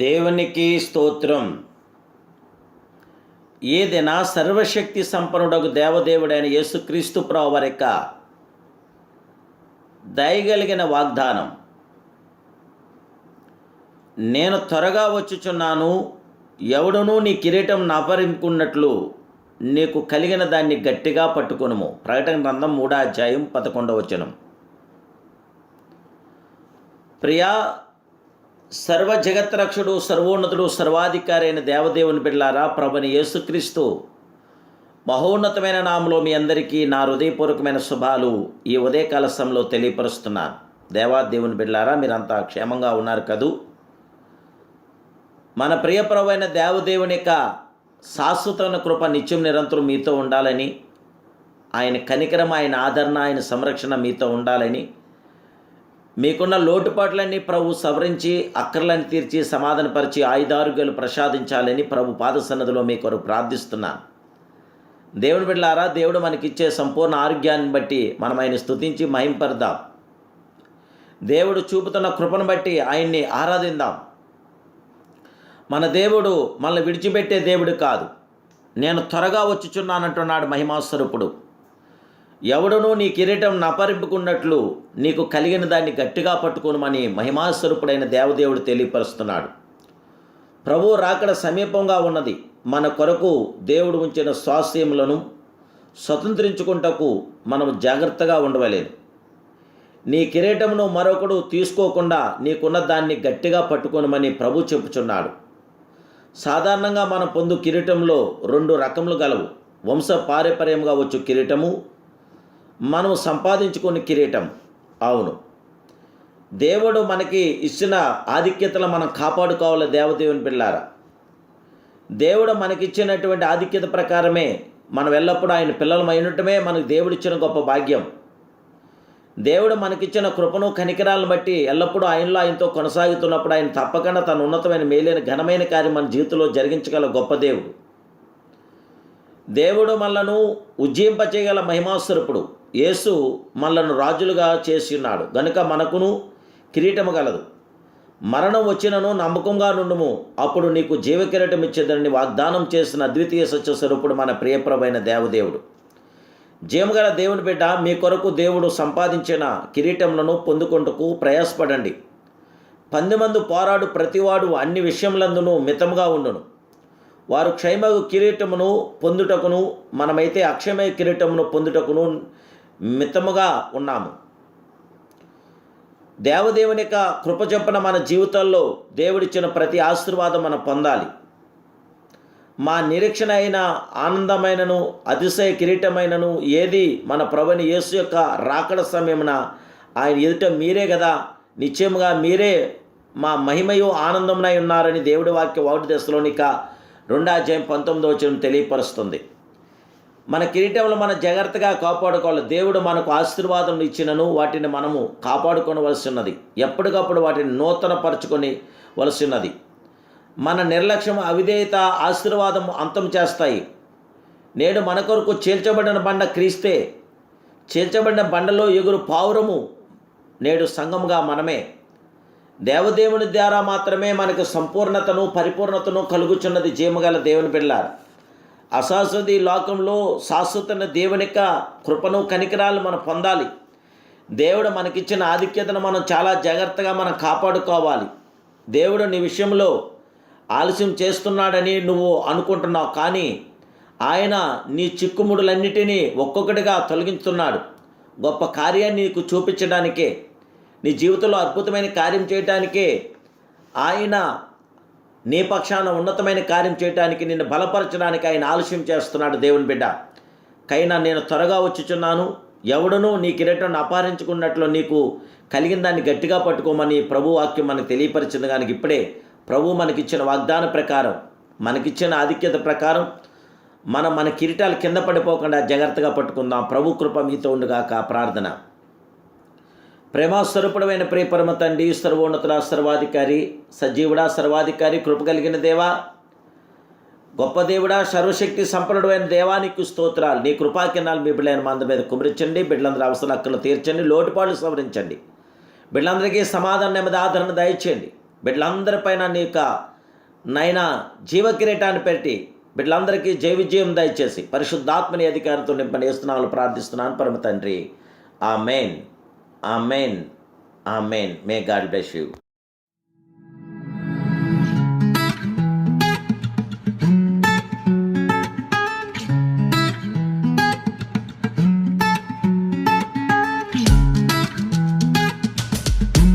దేవునికి స్తోత్రం. ఏదైనా సర్వశక్తి సంపన్నుడకు దేవదేవుడైన యేసుక్రీస్తు ప్రభు వారి యొక్క దయగలిగిన వాగ్దానం. నేను త్వరగా వచ్చుచున్నాను ఎవడునూ నీ కిరీటం నాపరింపుకున్నట్లు నీకు కలిగిన దాన్ని గట్టిగా పట్టుకొనుము. ప్రకటన గ్రంథం మూడో అధ్యాయం పదకొండవ వచనం. ప్రియా సర్వ జగత్రక్షుడు సర్వోన్నతుడు సర్వాధికారి అయిన దేవదేవుని బిడ్లారా ప్రభుని యేసుక్రీస్తు. మహోన్నతమైన నామలో మీ అందరికీ నా హృదయపూర్వకమైన శుభాలు ఈ ఉదయకాల సమయంలో తెలియపరుస్తున్నాను. దేవాదేవుని బిడ్లారా మీరంతా క్షేమంగా ఉన్నారు కదూ? మన ప్రియప్రవైన దేవదేవుని యొక్క శాశ్వతమైన కృప నిత్యం నిరంతరం మీతో ఉండాలని ఆయన కనికరం ఆయన ఆదరణ ఆయన సంరక్షణ మీతో ఉండాలని మీకున్న లోటుపాట్లన్నీ ప్రభు సవరించి అక్కర్లను తీర్చి సమాధానపరిచి ఆయుధారోగ్యాలు ప్రసాదించాలని ప్రభు పాద సన్నదిలో మీ కొరకు ప్రార్థిస్తున్నాను. దేవుని బిడ్డలారా దేవుడు మనకిచ్చే సంపూర్ణ ఆరోగ్యాన్ని బట్టి మనం ఆయన స్తుతించి మహింపరదాం. దేవుడు చూపుతున్న కృపను బట్టి ఆయన్ని ఆరాధిందాం. మన దేవుడు మనల్ని విడిచిపెట్టే దేవుడు కాదు. నేను త్వరగా వచ్చుచున్నానంటున్నాడు మహిమాస్వరూపుడు. ఎవడనూ నీ కిరీటం నపరింపుకున్నట్లు నీకు కలిగిన దాన్ని గట్టిగా పట్టుకోనమని మహిమాస్వరూపుడైన దేవదేవుడు తెలియపరుస్తున్నాడు. ప్రభు రాకడ సమీపంగా ఉన్నది. మన కొరకు దేవుడు ఉంచిన స్వాస్థ్యములను స్వతంత్రించుకుంటకు మనం జాగ్రత్తగా ఉండవలేదు. నీ కిరీటమును మరొకడు తీసుకోకుండా నీకున్న దాన్ని గట్టిగా పట్టుకోనమని ప్రభు చెప్పుచున్నాడు. సాధారణంగా మనం పొందు కిరీటంలో రెండు రకములు గలవు. వంశ పారపర్యంగా వచ్చు కిరీటము మనం సంపాదించుకునే కిరీటం. అవును. దేవుడు మనకి ఇచ్చిన ఆధిక్యతలు మనం కాపాడుకోవాలి దేవదేవుని పిల్లారా. దేవుడు మనకిచ్చినటువంటి ఆధిక్యత ప్రకారమే మనం ఎల్లప్పుడూ ఆయన పిల్లలమైనటమే మనకు దేవుడిచ్చిన గొప్ప భాగ్యం. దేవుడు మనకిచ్చిన కృపను కనికరాలను బట్టి ఎల్లప్పుడూ ఆయనలో ఆయనతో కొనసాగుతున్నప్పుడు ఆయన తప్పకుండా తన ఉన్నతమైన మేలైన ఘనమైన కార్యం మన జీవితంలో జరిగించగల గొప్ప దేవుడు. దేవుడు మనలను ఉజ్జీంపచేయగల మహిమాస్వరూపుడు. యేసు మనలను రాజులుగా చేసి ఉన్నాడు గనుక మనకును కిరీటము గలదు మరణం వచ్చినను నమ్మకంగా నుండుము. అప్పుడు నీకు జీవకిరటం ఇచ్చేదని వాగ్దానం చేసిన అద్వితీయ సత్యస్వరూపుడు మన ప్రియప్రమైన దేవదేవుడు. జీవగల దేవుని బిడ్డ మీ కొరకు దేవుడు సంపాదించిన కిరీటములను పొందుకుంటకు ప్రయాసపడండి. పందిమందు పోరాడు ప్రతివాడు అన్ని విషయములందును మితముగా ఉండును. వారు క్షయమగు కిరీటమును పొందుటకును మనమైతే అక్షయమయ కిరీటమును పొందుటకును మితముగా ఉన్నాము. దేవదేవుని యొక్క కృప చొప్పున మన జీవితాల్లో దేవుడిచ్చిన ప్రతి ఆశీర్వాదం మనం పొందాలి. మా నిరీక్షణ అయిన ఆనందమైనను అతిశయ కిరీటమైనను ఏది మన ప్రభుని యేసు యొక్క రాకడ సమయమున ఆయన ఎదుట మీరే కదా నిశ్చయముగా మీరే మా మహిమయు ఆనందమునై ఉన్నారని దేవుడి వాక్య ఒకటి దశలోనిక రెండా జయం పంతొమ్మిదో వచ్చిన తెలియపరుస్తుంది. మన కిరీటంలో మన జాగ్రత్తగా కాపాడుకోవాలి. దేవుడు మనకు ఆశీర్వాదం ఇచ్చినను వాటిని మనము కాపాడుకోవలసి ఉన్నది ఎప్పటికప్పుడు వాటిని నూతన పరుచుకొని వలసి ఉన్నది మన నిర్లక్ష్యం అవిధేయత ఆశీర్వాదం అంతం చేస్తాయి. నేడు మన కొరకు చేర్చబడిన బండ క్రీస్తే. చేర్చబడిన బండలో ఎగురు పావురము. నేడు సంఘముగా మనమే. దేవదేవుని ద్వారా మాత్రమే మనకు సంపూర్ణతను పరిపూర్ణతను కలుగుచున్నది. జీమగల దేవుని బిళ్ళారు అశాశ్వతి లోకంలో శాశ్వతన దేవుని యొక్క కృపను కనికరాలు మనం పొందాలి. దేవుడు మనకిచ్చిన ఆధిక్యతను మనం చాలా జాగ్రత్తగా మనం కాపాడుకోవాలి. దేవుడు నీ విషయంలో ఆలస్యం చేస్తున్నాడని నువ్వు అనుకుంటున్నావు. కానీ ఆయన నీ చిక్కుముడులన్నిటినీ ఒక్కొక్కటిగా తొలగించుతున్నాడు. గొప్ప కార్యాన్ని నీకు చూపించడానికే నీ జీవితంలో అద్భుతమైన కార్యం చేయటానికే ఆయన నీ పక్షాన ఉన్నతమైన కార్యం చేయటానికి నిన్ను బలపరచడానికి ఆయన ఆలస్యం చేస్తున్నాడు దేవుని బిడ్డ. కైనా నేను త్వరగా వచ్చుచున్నాను. ఎవడునూ నీ కిరీటం అపహరించుకున్నట్లు నీకు కలిగిన దాన్ని గట్టిగా పట్టుకోమని ప్రభు వాక్యం మనకు తెలియపరిచింది కానీ ఇప్పుడే ప్రభు మనకిచ్చిన వాగ్దాన ప్రకారం మనకిచ్చిన ఆధిక్యత ప్రకారం మనం మన కిరీటాలు కింద పడిపోకుండా జాగ్రత్తగా పట్టుకుందాం. ప్రభు కృప మీతో ఉండుగాక ప్రార్థన. ప్రేమాస్వరూపుడమైన ప్రియపరమ తండ్రి సర్వోన్నతుల సర్వాధికారి సజీవుడా సర్వాధికారి కృప కలిగిన దేవా గొప్ప దేవుడా సర్వశక్తి సంపన్నుడైన దేవానికి స్తోత్రాలు. నీ కృపా మీ బిడ్డలైన మంద మీద కుమరించండి. బిడ్డలందరూ అవసరం అక్కలు తీర్చండి. లోటుపాట్లు సవరించండి. బిడ్డలందరికీ సమాధానం నెమ్మది ఆదరణ దయచేయండి. బిడ్డలందరిపైన నీ యొక్క నైనా జీవకిరీటాన్ని పెట్టి బిడ్డలందరికీ జయ విజయం దయచేసి పరిశుద్ధాత్మని అధికారంతో నింపని వేస్తున్నాను ప్రార్థిస్తున్నాను. పరమ తండ్రి. Amen amen amen may God bless you